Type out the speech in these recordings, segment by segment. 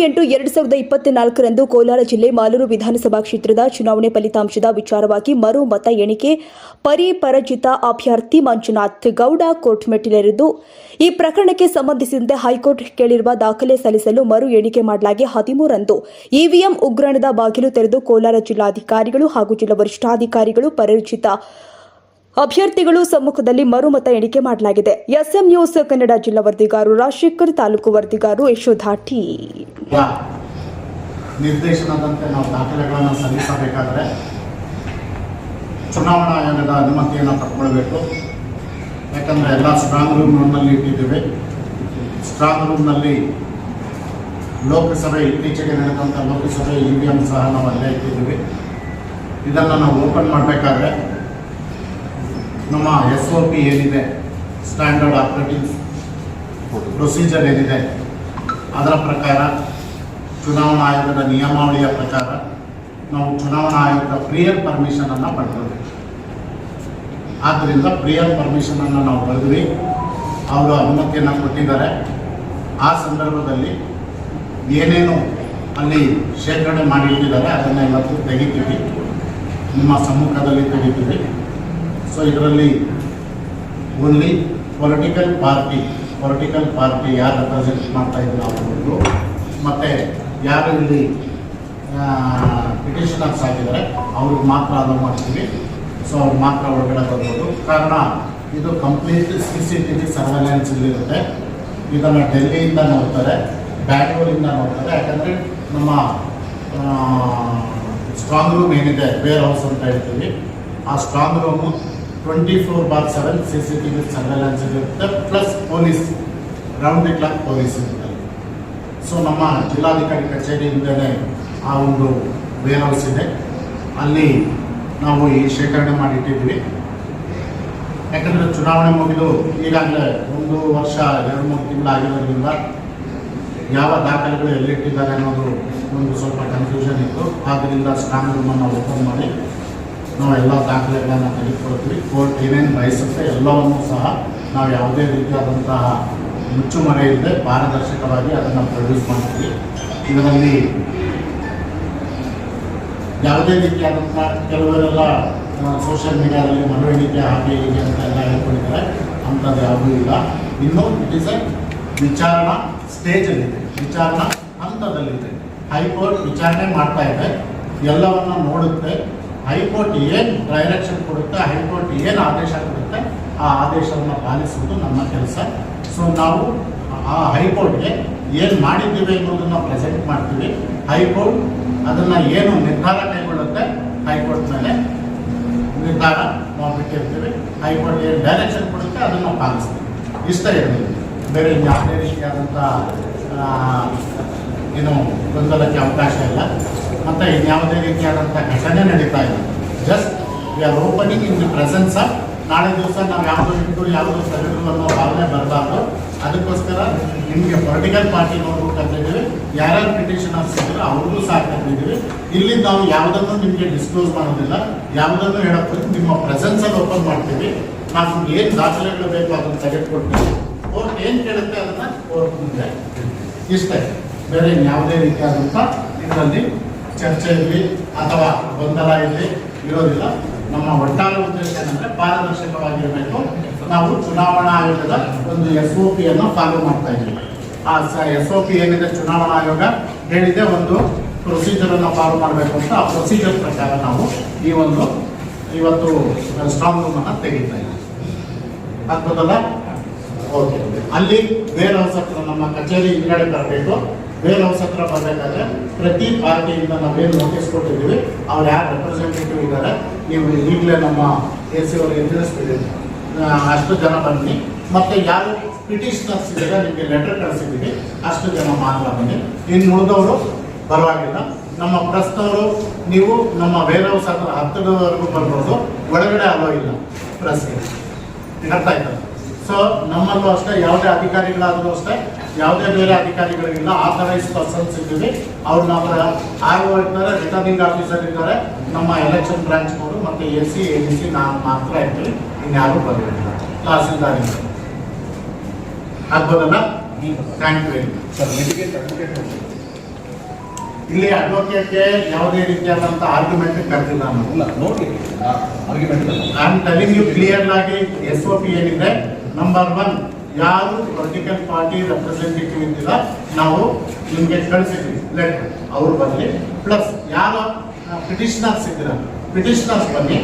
ಎಂಟು ಎರಡು ಸಾವಿರದ ಇಪ್ಪತ್ನಾಲ್ಕರಂದು ಕೋಲಾರ ಜಿಲ್ಲೆ ಮಾಲೂರು ವಿಧಾನಸಭಾ ಕ್ಷೇತ್ರದ ಚುನಾವಣೆ ಫಲಿತಾಂಶದ ವಿಚಾರವಾಗಿ ಮರು ಮತ ಎಣಿಕೆ ಪರಿಪರಚಿತ ಅಭ್ಯರ್ಥಿ ಮಂಜುನಾಥ್ ಗೌಡ ಕೋರ್ಟ್ ಮೆಟ್ಟಿಲೇರಿದ್ದು ಈ ಪ್ರಕರಣಕ್ಕೆ ಸಂಬಂಧಿಸಿದಂತೆ ಹೈಕೋರ್ಟ್ ಕೇಳಿರುವ ದಾಖಲೆ ಸಲ್ಲಿಸಲು ಮರು ಎಣಿಕೆ ಮಾಡಲಾಗಿ ಹದಿಮೂರಂದು ಇವಿಎಂ ಉಗ್ರಾಣದ ಬಾಗಿಲು ತೆರೆದು ಕೋಲಾರ ಜಿಲ್ಲಾಧಿಕಾರಿಗಳು ಹಾಗೂ ಜಿಲ್ಲಾ ವರಿಷ್ಠಾಧಿಕಾರಿಗಳು ಪರಿಚಿತ ಅಭ್ಯರ್ಥಿಗಳು ಸಮ್ಮುಖದಲ್ಲಿ ಮರುಮತ ಎಣಿಕೆ ಮಾಡಲಾಗಿದೆ. ಎಸ್ಎಂ ನ್ಯೂಸ್ ಕನ್ನಡ ಜಿಲ್ಲಾ ವರದಿಗಾರು ರಾಜಶೇಖರ್, ತಾಲೂಕು ವರದಿಗಾರು ಯಶೋಧ ಟಿ. ನಿರ್ದೇಶನದಂತೆ ನಾವು ದಾಖಲೆಗಳನ್ನು ಸಲ್ಲಿಸಬೇಕಾದರೆ ಚುನಾವಣಾ ಆಯೋಗದ ಅನುಮತಿಯನ್ನು ಪಡ್ಕೊಳ್ಬೇಕು. ಯಾಕಂದರೆ ಎಲ್ಲ ಸ್ಟ್ರಾಂಗ್ ರೂಮ್ನಲ್ಲಿ ಇಟ್ಟಿದ್ದೀವಿ. ಸ್ಟ್ರಾಂಗ್ ರೂಮ್ನಲ್ಲಿ ಲೋಕಸಭೆ ಇತ್ತೀಚೆಗೆ ನಡೆದಂಥ ಲೋಕಸಭೆ ಇ ವಿ ಎಂ ಸಹ ನಾವು ಅಲ್ಲೇ ಇಟ್ಟಿದ್ದೀವಿ. ಇದನ್ನು ನಾವು ಓಪನ್ ಮಾಡಬೇಕಾದ್ರೆ ನಮ್ಮ ಎಸ್ ಒ ಪಿ ಏನಿದೆ? ಸ್ಟ್ಯಾಂಡರ್ಡ್ ಆಪರೇಟಿಂಗ್ ಪ್ರೊಸೀಜರ್ ಏನಿದೆ? ಅದರ ಪ್ರಕಾರ ಚುನಾವಣಾ ಆಯೋಗದ ನಿಯಮಾವಳಿಯ ಪ್ರಕಾರ ನಾವು ಚುನಾವಣಾ ಆಯೋಗದ ಪ್ರಿಯರ್ ಪರ್ಮಿಷನನ್ನು ಪಡ್ಕೊಳ್ಬೇಕು ಆದ್ದರಿಂದ ಪ್ರಿಯರ್ ಪರ್ಮಿಷನನ್ನು ನಾವು ಪಡೆದ್ವಿ. ಅವರು ಅನುಮತಿಯನ್ನು ಕೊಟ್ಟಿದ್ದಾರೆ. ಆ ಸಂದರ್ಭದಲ್ಲಿ ಏನೇನು ಅಲ್ಲಿ ಶೇಖರಣೆ ಮಾಡಿಟ್ಟಿದ್ದಾರೆ ಅದನ್ನು ಇವತ್ತು ತೆಗಿತೀವಿ. ನಿಮ್ಮ ಸಮ್ಮುಖದಲ್ಲಿ ತೆಗಿತೀವಿ. ಸೊ ಇದರಲ್ಲಿ only political party political party ಯಾರು ರೆಪ್ರೆಸೆಂಟ್ ಮಾಡ್ತಾ ಇದ್ರು ಅವರು ಮತ್ತು ಯಾರು ಇಲ್ಲಿ ಪಿಟಿಷನರ್ಸ್ ಆಗಿದ್ದಾರೆ, ಅವ್ರಿಗೆ ಮಾತ್ರ ಅಲೋ ಮಾಡ್ತೀವಿ. ಸೊ ಅವ್ರು ಮಾತ್ರ ಒಳಗಡೆ ಬರ್ಬೋದು. ಕಾರಣ, ಇದು complete C C T V surveillance ಇಲ್ಲಿರುತ್ತೆ ಇದನ್ನು ಡೆಲ್ಲಿಯಿಂದ ನೋಡ್ತಾರೆ, ಬ್ಯಾಂಗ್ಳೂರಿಂದ ನೋಡ್ತಾರೆ. ಯಾಕಂದರೆ ನಮ್ಮ ಸ್ಟ್ರಾಂಗ್ ರೂಮ್ ಏನಿದೆ ವೇರ್ ಹೌಸ್ ಅಂತ ಹೇಳ್ತೀವಿ. ಆ strong room twenty four bar seven C C T V surveillance ಇರುತ್ತೆ plus police round the clock police ಇರುತ್ತೆ ಸೊ ನಮ್ಮ ಜಿಲ್ಲಾಧಿಕಾರಿ ಕಚೇರಿಯಿಂದಲೇ ಆ ಒಂದು ವೇರ್ ಹೌಸ್ ಇದೆ. ಅಲ್ಲಿ ನಾವು ಈ ಶೇಖರಣೆ ಮಾಡಿಟ್ಟಿದ್ವಿ ಯಾಕಂದರೆ ಚುನಾವಣೆ ಮುಗಿದು ಈಗಾಗಲೇ ಒಂದು ವರ್ಷ, ಎರಡು, ಮೂರು ತಿಂಗಳು ಆಗಿರೋದ್ರಿಂದ ಯಾವ ದಾಖಲೆಗಳು ಎಲ್ಲಿಟ್ಟಿದ್ದಾರೆ ಅನ್ನೋದು ಒಂದು ಸ್ವಲ್ಪ ಕನ್ಫ್ಯೂಷನ್ ಇತ್ತು. ಆದ್ದರಿಂದ ಸ್ಟ್ರಾಂಗ್ ರೂಮನ್ನು ಓಪನ್ ಮಾಡಿ ನಾವು ಎಲ್ಲ ದಾಖಲೆಗಳನ್ನು ತೆಗೆದುಕೊಳ್ತೀವಿ. ಕೋರ್ಟ್ ಏನೇನು ಬಯಸುತ್ತೆ ಎಲ್ಲವನ್ನು ಸಹ ನಾವು ಯಾವುದೇ ರೀತಿಯಾದಂತಹ ಮುಚ್ಚುಮರೆ ಇಲ್ಲದೆ ಪಾರದರ್ಶಕವಾಗಿ ಅದನ್ನು ಪ್ರೊಡ್ಯೂಸ್ ಮಾಡ್ತೀವಿ. ಇದರಲ್ಲಿ ಯಾವುದೇ ರೀತಿಯಾದಂಥ ಕೆಲವರೆಲ್ಲ ಸೋಷಿಯಲ್ ಮೀಡಿಯಾದಲ್ಲಿ ಮನವೇಳಿಕೆ ಹಾಗೆ ಹೀಗೆ ಅಂತ ಎಲ್ಲ ಹೇಳ್ಕೊಂಡಿದ್ದಾರೆ. ಅಂಥದ್ದು ಯಾವುದೂ ಇಲ್ಲ. ಇನ್ನು ಇಟ್ ಇಸ್ ಎ ವಿಚಾರಣಾ ಸ್ಟೇಜಲ್ಲಿದೆ. ವಿಚಾರಣಾ ಹಂತದಲ್ಲಿದೆ. ಹೈಕೋರ್ಟ್ ವಿಚಾರಣೆ ಮಾಡ್ತಾ ಇದೆ. ಎಲ್ಲವನ್ನ ನೋಡುತ್ತೆ. ಹೈಕೋರ್ಟ್ ಏನು ಡೈರೆಕ್ಷನ್ ಕೊಡುತ್ತೆ, ಹೈಕೋರ್ಟ್ ಏನು ಆದೇಶ ಕೊಡುತ್ತೆ, ಆ ಆದೇಶವನ್ನು ಪಾಲಿಸುವುದು ನಮ್ಮ ಕೆಲಸ. ಸೊ ನಾವು ಆ ಹೈಕೋರ್ಟ್ಗೆ ಏನು ಮಾಡಿದ್ದೀವಿ ಅನ್ನೋದನ್ನು ಪ್ರೆಸೆಂಟ್ ಮಾಡ್ತೀವಿ. ಹೈಕೋರ್ಟ್ ಅದನ್ನು ಏನು ನಿರ್ಧಾರ ಕೈಗೊಳ್ಳುತ್ತೆ, ಹೈಕೋರ್ಟ್ ಮೇಲೆ ನಿರ್ಧಾರ ನಾವು ಬಿಟ್ಟಿರ್ತೀವಿ. ಹೈಕೋರ್ಟ್ ಏನು ಡೈರೆಕ್ಷನ್ ಕೊಡುತ್ತೆ, ಅದನ್ನು ಪಾಲಿಸ್ತೀವಿ. ಇಷ್ಟ ಇರಲಿ. ಬೇರೆ ಯಾವುದೇ ರೀತಿಯಾದಂಥ ಏನು ಗೊಂದಲಕ್ಕೆ ಅವಕಾಶ ಇಲ್ಲ. ಮತ್ತು ಇನ್ಯಾವುದೇ ರೀತಿಯಾದಂಥ ಘಟನೆ ನಡೀತಾ ಇಲ್ಲ just we are opening in the presence of ನಾಳೆ ದಿವಸ ನಾವು ಯಾವುದೋ ಇಟ್ಟು ಯಾವುದೋ ತೆಗೆದು ಅನ್ನೋ ಭಾವನೆ ಬರಬಾರ್ದು. ಅದಕ್ಕೋಸ್ಕರ ನಿಮಗೆ ಪೊಲಿಟಿಕಲ್ ಪಾರ್ಟಿ ನೋಡ್ಬೇಕು ಅಂತ ಇದ್ದೀವಿ ಯಾರ್ಯಾರು ಪಿಟಿಷನ್ ಹಾಕ್ಸಿದ್ರು ಅವ್ರಿಗೂ ಸಹ ಕರ್ತಿದ್ದೀವಿ ಇಲ್ಲಿ ನಾವು ಯಾವುದನ್ನು ನಿಮಗೆ ಡಿಸ್ಕ್ಲೋಸ್ ಮಾಡೋದಿಲ್ಲ. ಯಾವುದನ್ನು ಹೇಳೋಕ್ಕೆ ನಿಮ್ಮ ಪ್ರೆಸೆನ್ಸಲ್ಲಿ ಓಪನ್ ಮಾಡ್ತೀವಿ. ನಾವು ಏನು ದಾಖಲೆಗಳು ಬೇಕು ಅದನ್ನು ತೆಗೆದುಕೊಡ್ತೀವಿ. ಅವ್ರು ಏನು ಕೇಳುತ್ತೆ ಅದನ್ನು ಕೋರ್ಟ್ ಮುಂದೆ ಇಷ್ಟೇ. ಬೇರೆ ಯಾವುದೇ ರೀತಿಯಾದಂಥ ಇದರಲ್ಲಿ ಚರ್ಚೆ ಇರಲಿ ಅಥವಾ ಗೊಂದಲ ಇರಲಿ ಇರೋದಿಲ್ಲ. ನಮ್ಮ ಒಟ್ಟಾರೆ ಉದ್ದೇಶ ಏನಂದ್ರೆ ಪಾರದರ್ಶಕವಾಗಿರಬೇಕು. ನಾವು ಚುನಾವಣಾ ಆಯೋಗದ ಒಂದು ಎಸ್ ಒ ಪಿಯನ್ನು ಫಾಲೋ ಮಾಡ್ತಾ ಇದ್ದೀವಿ. ಆ ಎಸ್ ಒ ಪಿ ಏನಿದೆ, ಚುನಾವಣಾ ಆಯೋಗ ಹೇಳಿದೆ, ಒಂದು ಪ್ರೊಸೀಜರ್ ಅನ್ನು ಫಾಲೋ ಮಾಡಬೇಕು ಅಂತ. ಆ ಪ್ರೊಸೀಜರ್ ಪ್ರಕಾರ ನಾವು ಈ ಒಂದು, ಇವತ್ತು ಸ್ಟ್ರಾಂಗ್ ರೂಮ್ ಅನ್ನ ತೆಗಿತಾ ಇದ್ದೀವಿ. ಓಕೆ. ಅಲ್ಲಿ ವೇರ್ ಹೌಸ್ ಹತ್ರ ನಮ್ಮ ಕಚೇರಿ ಹಿಂದ್ಗಡೆ ಬರಬೇಕು. ವೇರ್ ಹೌಸ್ ಹತ್ರ ಬರಬೇಕಾದ್ರೆ ಪ್ರತಿ ಪಾರ್ಟಿಯಿಂದ ನಾವೇನು ನೋಟಿಸ್ ಕೊಟ್ಟಿದ್ದೀವಿ, ಅವ್ರು ಯಾರು ರೆಪ್ರೆಸೆಂಟೇಟಿವ್ ಇದ್ದಾರೆ ನೀವು ಈಗಲೇ ನಮ್ಮ ಎ ಸಿ ಅವ್ರಿಗೆ ತಿಳಿಸ್ತೀವಿ ಅಷ್ಟು ಜನ ಬನ್ನಿ. ಮತ್ತೆ ಯಾರು ಪಿಟಿಷನರ್ಸ್ ಇದ್ದಾರೆ ನಿಮಗೆ ಲೆಟರ್ ಕಳಿಸಿದ್ದೀವಿ, ಅಷ್ಟು ಜನ ಮಾತ್ರ ಬನ್ನಿ. ಇನ್ನು ಉಳಿದವರು ಪರವಾಗಿಲ್ಲ. ನಮ್ಮ ಪ್ರೆಸ್ನವರು ನೀವು ನಮ್ಮ ವೇರ್ ಹೌಸ್ ಹತ್ರ ಹತ್ತಿರದವರೆಗೂ ಬರ್ಬೋದು, ಒಳಗಡೆ ಅಲೋ ಇಲ್ಲ. ಪ್ರೆಸ್ಗೆ ಅರ್ಥ ಆಯ್ತಲ್ಲ ಸೊ ನಮ್ಮಲ್ಲೂ ಅಷ್ಟೇ, ಯಾವುದೇ ಅಧಿಕಾರಿಗಳಾದರೂ ಅಷ್ಟೇ ಯಾವುದೇ ಬೇರೆ ಅಧಿಕಾರಿಗಳಿಗಿಲ್ಲ ಆಥರೈಸ್ ಪರ್ಸನ್ಸ್ ಇದ್ದೀವಿ. ಅವ್ರು ನಮ್ಮ ಇರ್ತಾರೆ ರಿಟರ್ನಿಂಗ್ ಆಫೀಸರ್ ಇದ್ದಾರೆ ನಮ್ಮ ಎಲೆಕ್ಷನ್ ಬ್ರಾಂಚ್ನವರು ಮತ್ತು A C A D C ನಾನು ಮಾತ್ರ ಇರ್ತೀವಿ. ಇನ್ಯಾರು ಬರಲಿಲ್ಲ. ತಹಸೀಲ್ದಾರ್ ಆಗ್ಬೋದಲ್ಲ ಥ್ಯಾಂಕ್ ಯು ವೆರಿ ಮಚ್ ಇಲ್ಲಿ ಅಡ್ವೊಕೇಟ್ಗೆ ಯಾವುದೇ ರೀತಿಯಾದಂಥ argument ಕರೆದಿಲ್ಲ I am telling you clear ಆಗಿ ಎಸ್ ಒ ಪಿ ಏನಿದೆ? ನಂಬರ್ ಒನ್ ಯಾರು ಪೊಲಿಟಿಕಲ್ ಪಾರ್ಟಿ ರೆಪ್ರೆಸೆಂಟೇಟಿವ್ ಇದ್ದಿಲ್ಲ ನಾವು ನಿಮಗೆ ಕಳಿಸಿದ್ವಿ ಲೆಟರ್ ಅವ್ರು ಬರಲಿ ಪ್ಲಸ್ ಯಾರು ಪಿಟಿಷನರ್ಸ್ ಇದ್ದೀರ? ಪಿಟಿಷನರ್ಸ್ ಬನ್ನಿ.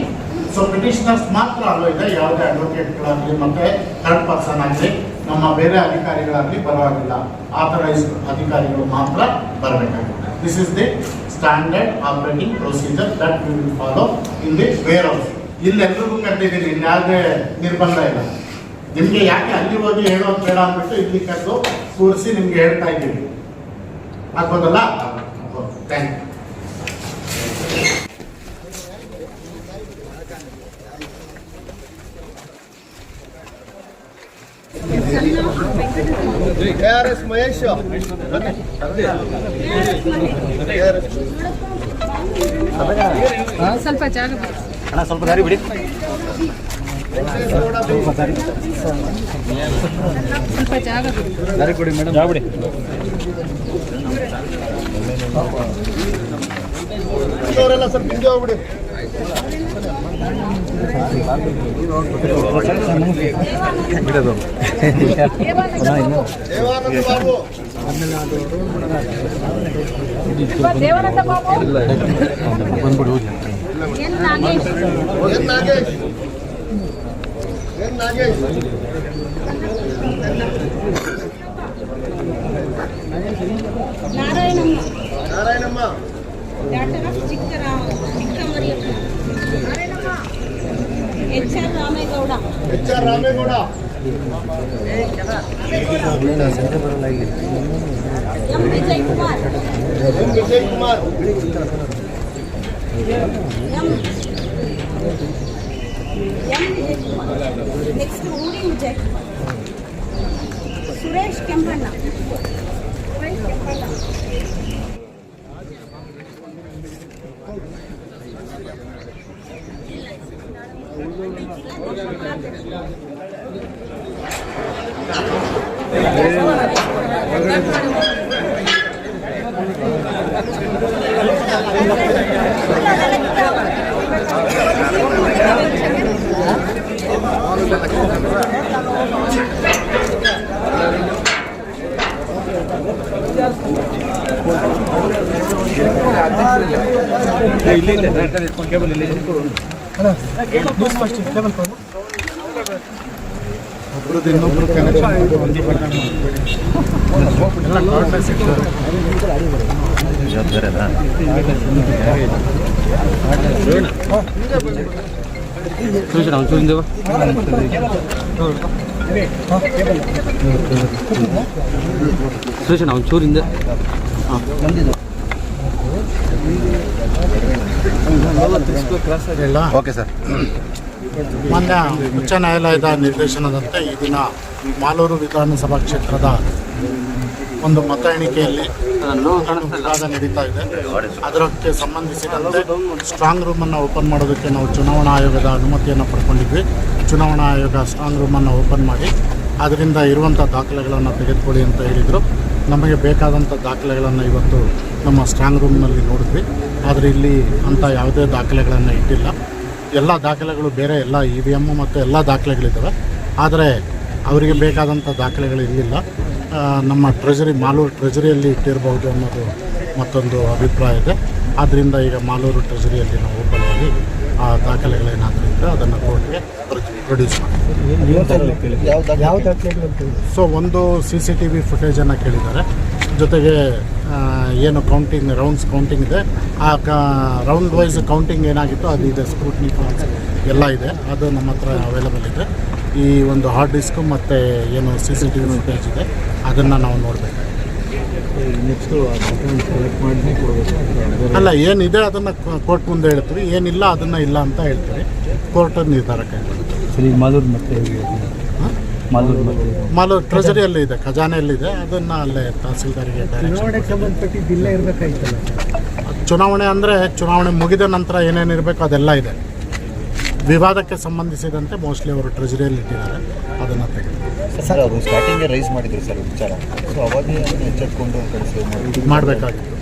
ಸೊ ಪಿಟಿಷನರ್ಸ್ ಮಾತ್ರ ಅಲ್ಲೋ ಇದೆ ಯಾವುದೇ ಅಡ್ವೊಕೇಟ್ಗಳಾಗಲಿ ಮತ್ತೆ ಥರ್ಡ್ ಪರ್ಸನ್ ಆಗಲಿ, ನಮ್ಮ ಬೇರೆ ಅಧಿಕಾರಿಗಳಾಗಲಿ ಬರವಾಗಿಲ್ಲ ಆಥರೈಸ್ ಅಧಿಕಾರಿಗಳು ಮಾತ್ರ ಬರಬೇಕಾಗುತ್ತೆ. This is the standard operating procedure that will follow in the warehouse ಇಲ್ಲೆಲ್ಲರಿಗೂ ಕಟ್ಟಿದ್ದೀನಿ ಯಾವುದೇ ನಿರ್ಬಂಧ ಇಲ್ಲ. ನಿಮಗೆ ಯಾಕೆ ಅಲ್ಲಿ ಹೋಗಿ ಹೇಳೋದು ಬೇಡ ಅಂದ್ಬಿಟ್ಟು ಇಲ್ಲಿ ಕರೆದು ಕೂರಿಸಿ ನಿಮ್ಗೆ ಹೇಳ್ತಾ ಇದ್ದೀನಿ. ಆಗ್ಬೋದಲ್ಲ? Thank you KRS Mahesh. ಸ್ವಲ್ಪ ಜಾಗ ಬಿಡಿ. ಸ್ವಲ್ಪ ದಾರಿ ಬಿಡಿ. ಸ್ವಲ್ಪ ಜಾಗ ಕೊಡಿ ಮೇಡಮ್ ಜಾಗ ಬಿಡಿ ಬಂದ್ಬಿಡು Nagesh? Narayanamma Narayanamma daughter of Chikkarao Chikkamariyamma Narayanamma HR Ramegowda HR M Vijay Kumar M Vijay Kumar M M Vijay Kumar next ಊರಿ ವಿಜಯ್ ಕುಮಾರ್ ಸುರೇಶ್ ಕೆಂಪಣ್ಣ ಸುರೇಶ್ ಕೆಂಪಣ್ಣ ಇಲ್ಲಿ ಇದೆ ಕೇಬಲ್ ಇಲ್ಲಿ ಒಬ್ರದ್ದು ಇನ್ನೊಬ್ರು ಕನೆಕ್ಷನ್ ಸುರೇಶ್ ನಾವು ಚೂರಿಂದೇವ ಸುರೇಶ್ ನಾವು ಚೂರಿಂದ ಇಲ್ಲ ಓಕೆ ಸರ್. ಮೊನ್ನೆ ಉಚ್ಚ ನ್ಯಾಯಾಲಯದ ನಿರ್ದೇಶನದಂತೆ ಈ ದಿನ ಮಾಲೂರು ವಿಧಾನಸಭಾ ಕ್ಷೇತ್ರದ ಒಂದು ಮತ ಎಣಿಕೆಯಲ್ಲಿ ವಿವಾದ ನಡೀತಾ ಇದೆ. ಅದಕ್ಕೆ ಸಂಬಂಧಿಸಿದಂತೆ ಸ್ಟ್ರಾಂಗ್ ರೂಮನ್ನು ಓಪನ್ ಮಾಡೋದಕ್ಕೆ ನಾವು ಚುನಾವಣಾ ಆಯೋಗದ ಅನುಮತಿಯನ್ನು ಪಡ್ಕೊಂಡಿದ್ವಿ. ಚುನಾವಣಾ ಆಯೋಗ ಸ್ಟ್ರಾಂಗ್ ರೂಮನ್ನು ಓಪನ್ ಮಾಡಿ ಅದರಿಂದ ಇರುವಂಥ ದಾಖಲೆಗಳನ್ನು ತೆಗೆದುಕೊಳ್ಳಿ ಅಂತ ಹೇಳಿದರು. ನಮಗೆ ಬೇಕಾದಂಥ ದಾಖಲೆಗಳನ್ನು ಇವತ್ತು ನಮ್ಮ ಸ್ಟ್ರಾಂಗ್ ರೂಮ್ನಲ್ಲಿ ನೋಡಿದ್ವಿ. ಆದರೆ ಇಲ್ಲಿ ಅಂಥ ಯಾವುದೇ ದಾಖಲೆಗಳನ್ನು ಇಟ್ಟಿಲ್ಲ. ಎಲ್ಲ ದಾಖಲೆಗಳು ಬೇರೆ, ಎಲ್ಲ ಇ ವಿ ಎಮ್ಮು ಮತ್ತು ಎಲ್ಲ ದಾಖಲೆಗಳಿದ್ದಾವೆ. ಆದರೆ ಅವರಿಗೆ ಬೇಕಾದಂಥ ದಾಖಲೆಗಳು ಇರಲಿಲ್ಲ ನಮ್ಮ ಟ್ರೆಜರಿ ಮಾಲೂರು ಟ್ರೆಜರಿಯಲ್ಲಿ ಇಟ್ಟಿರಬಹುದು ಅನ್ನೋದು ಮತ್ತೊಂದು ಅಭಿಪ್ರಾಯ ಇದೆ. ಆದ್ದರಿಂದ ಈಗ ಮಾಲೂರು ಟ್ರೆಜರಿಯಲ್ಲಿ ನಾವು ಓಪನ್ ಮಾಡಿ ಆ ದಾಖಲೆಗಳೇನಾದರೂ ಇದ್ದರೆ ಅದನ್ನು ಕೋರ್ಟ್ಗೆ ಪ್ರೊಡ್ಯೂಸ್ ದಾಖಲೆಗಳು ಸೊ ಒಂದು ಸಿ ಸಿ ಟಿ ವಿ ಫುಟೇಜನ್ನು ಕೇಳಿದ್ದಾರೆ. ಜೊತೆಗೆ ಏನು ಕೌಂಟಿಂಗ್ ರೌಂಡ್ಸ್ ಕೌಂಟಿಂಗ್ ಇದೆ. ಆ ಕ ರೌಂಡ್ ವೈಸ್ ಕೌಂಟಿಂಗ್ ಏನಾಗಿತ್ತು ಅದು ಇದೆ ಸ್ಕ್ರೂಟ್ನಿ ಎಲ್ಲ ಇದೆ. ಅದು ನಮ್ಮ ಹತ್ರ ಅವೈಲಬಲ್ ಇದೆ. ಈ ಒಂದು ಹಾರ್ಡ್ ಡಿಸ್ಕು ಮತ್ತು ಏನು C C T V footage ಇದೆ ಅದನ್ನು ನಾವು ನೋಡಬೇಕು ನೆಕ್ಸ್ಟು ಸೆಲೆಕ್ಟ್ ಮಾಡಿ ಕೊಡಬೇಕು ಅಲ್ಲ ಏನಿದೆ ಅದನ್ನು ಕೋರ್ಟ್ ಮುಂದೆ ಹೇಳ್ತೀವಿ ಏನಿಲ್ಲ ಅದನ್ನು ಇಲ್ಲ ಅಂತ ಹೇಳ್ತೀವಿ. ಕೋರ್ಟ್ ನಿರ್ಧಾರ ಕೈಗೊಳ್ಳುತ್ತೆ. ಮಾಲೂರು ಮತ್ತೆ ಮಾಲೂರು ಮತ್ತೆ ಮಾಲು ಟ್ರೆಜರಿಯಲ್ಲಿ ಇದೆ ಖಜಾನೆಯಲ್ಲಿದೆ ಅದನ್ನು ಅಲ್ಲೇ ತಹಸೀಲ್ದಾರಿಗೆ ಸಂಬಂಧಪಟ್ಟಿದ್ದು ಇರಬೇಕಾಯ್ತಲ್ಲ? ಚುನಾವಣೆ ಅಂದರೆ ಚುನಾವಣೆ ಮುಗಿದ ನಂತರ ಏನೇನು ಇರಬೇಕು ಅದೆಲ್ಲ ಇದೆ. ವಿವಾದಕ್ಕೆ ಸಂಬಂಧಿಸಿದಂತೆ ಮೋಸ್ಟ್ಲಿ ಅವರು ಟ್ರೆಜರಿಯಲ್ಲಿ ಇಟ್ಟಿದ್ದಾರೆ. ಅದನ್ನು ತೆಗೆದು. ಸರ್ ಅವರು ಸ್ಟಾರ್ಟಿಂಗೇ ರೈಸ್ ಮಾಡಿದ್ರು ಸರ್ ವಿಚಾರ. ಸೊ ಅವಾಗಲೇ ಎಚ್ಚೆತ್ಕೊಂಡು ಕಳಿಸಿ ಮಾಡಿ ಮಾಡಬೇಕಾಗಿತ್ತು.